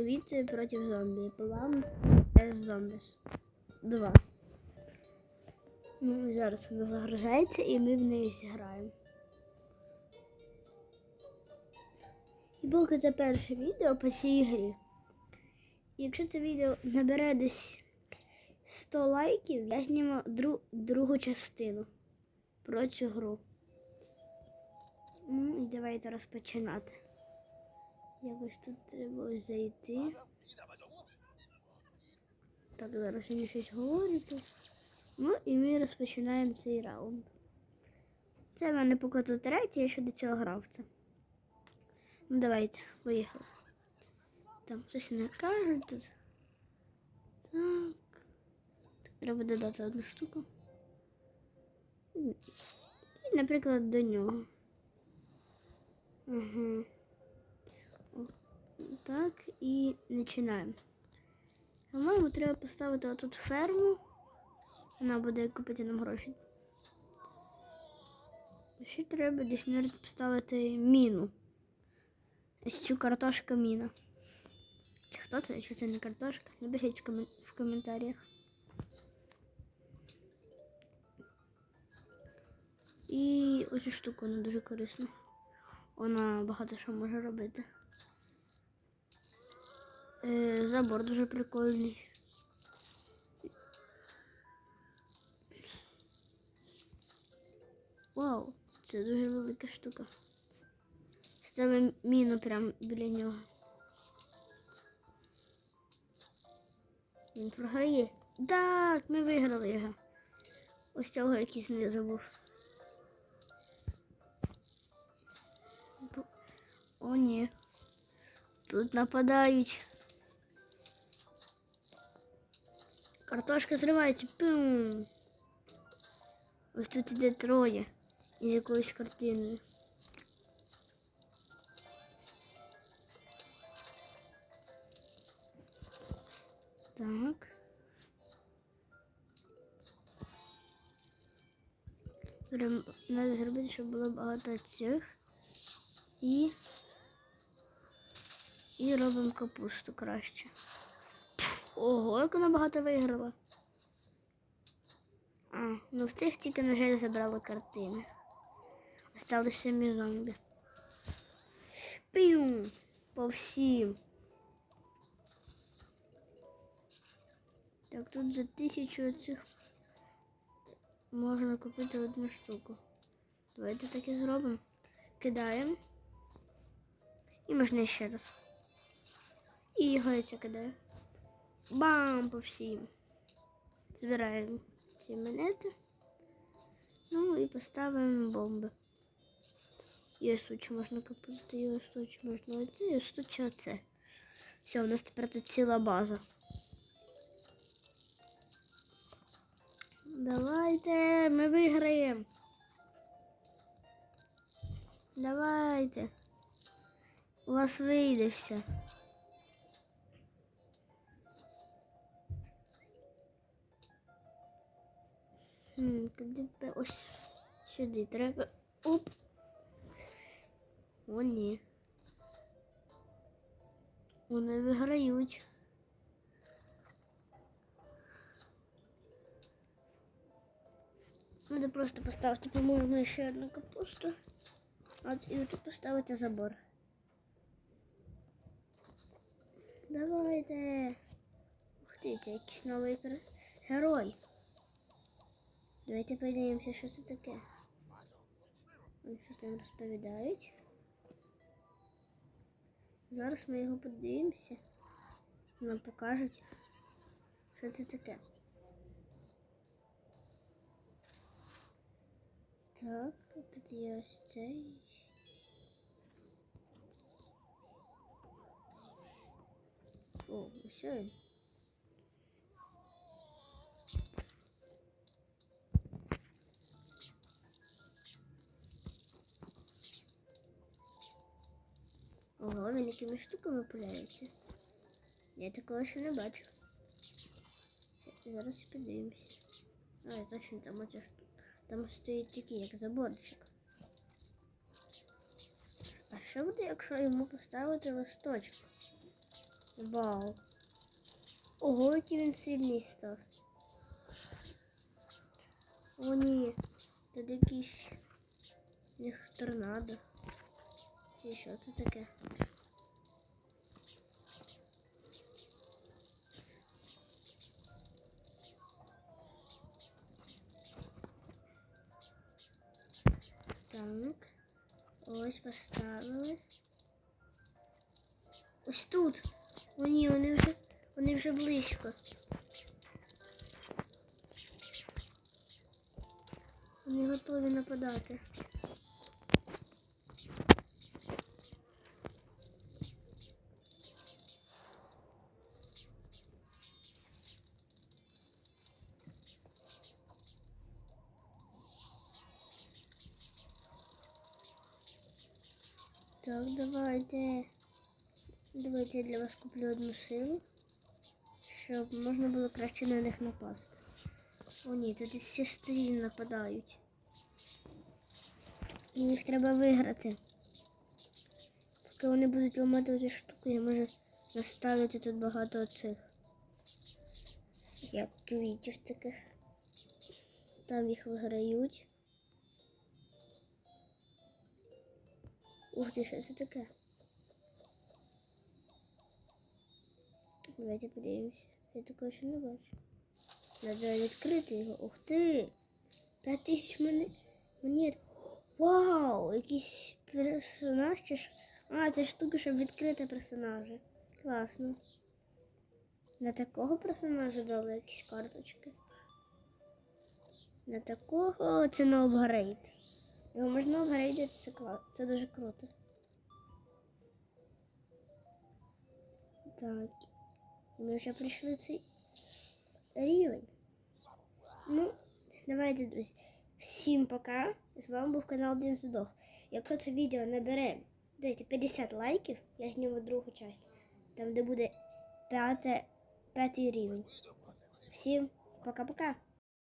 квіти проти зомбі. План з зомбіс. Два. Ну, зараз вона загружається і ми в неї зіграємо. І поки це перше відео по цій грі. Якщо це відео набере десь 100 лайків, я зніму дру- другу частину про цю гру. Ну і давайте розпочинати. Якось тут треба зайти. Так, зараз мені щось говорить. Ну і ми розпочинаємо цей раунд. Це в мене поки тут третій, я ще до цього грав це. Ну давайте, поїхали. Там щось не кажуть тут. Так. так. Треба додати одну штуку. І, наприклад, до нього. Угу. Так, і починаємо. По-моєму, треба поставити отут ферму. Вона буде купити нам гроші. Ще треба десь навіть поставити міну. Ось цю картошка міна. Чи хто це? Чи це не картошка? Напишіть в, комен... в коментарях. І оцю штуку вона дуже корисна. Вона багато що може робити. Е, забор дуже прикольний. Вау, це дуже велика штука. Ставимо міну прямо біля нього. Він програє. Так, ми виграли його. Ось цього якийсь не забув. О, ні. Тут нападають. Картошка зривається. Пум. Ось тут іде троє із якоюсь картиною. Так. Треба зробити, щоб було багато цих. І. І робимо капусту краще. Ого, як вона багато виграла. А, ну в цих тільки, на жаль, забрали картини. Осталось самі зомбі. Піум! По всім. Так, тут за тисячу цих можна купити одну штуку. Давайте так і зробимо. Кидаємо. І можна ще раз. І його я кидаю. Бам! По всім. Збираємо ці монети. Ну і поставимо бомби. І ось тут можна купити, і ось тут можна оце, і ось оце. Все, у нас тепер тут ціла база. Давайте, ми виграємо. Давайте. У вас вийде все. Куди б ось сюди треба. Оп. О, ні. Вони виграють. Надо просто поставити, по-моєму, ще одну капусту. От і тут поставити забор. Давайте. Ух ти, це якийсь новий герой. Давайте подивимося, що це таке. Вони щось нам розповідають. Зараз ми його подивимося. Нам покажуть, що це таке. Так, тут є ось цей. О, ось Ого, він штуками пуляється. Я такого ще не бачу. Зараз подивимося. А, я точно там оця штука. Там стоїть тільки як заборчик. А що буде, якщо йому поставити листочок? Вау. Ого, який він сильний став. О, ні. Тут якийсь торнадо. І що це таке? Так. Ось поставили. Ось тут. О, ні, вони вже, вони вже близько. Вони готові нападати. Так, давайте. Давайте я для вас куплю одну силу, щоб можна було краще на них напасти. О, ні, тут із всіх нападають. І їх треба виграти. Поки вони будуть ламати оці штуки, я можу наставити тут багато оцих. Як квітів таких. Там їх виграють. Ух ти, що це таке? Давайте подивимося. Я такого ще не бачу. Треба відкрити його. Ух ти! П'ять тисяч монет. Вау! Якийсь персонаж чи ж. А, це штука, щоб відкрити персонажа. Класно. На такого персонажа дали якісь карточки. На такого це на апгрейд. Його можна апгрейдити, це кла... Це дуже круто. Так. Ми вже прийшли цей рівень. Ну, давайте, друзі. Всім пока. З вами був канал Дін Задох. Якщо це відео набере дайте 50 лайків, я зніму другу частину, там де буде п'ятий рівень. Всім пока-пока.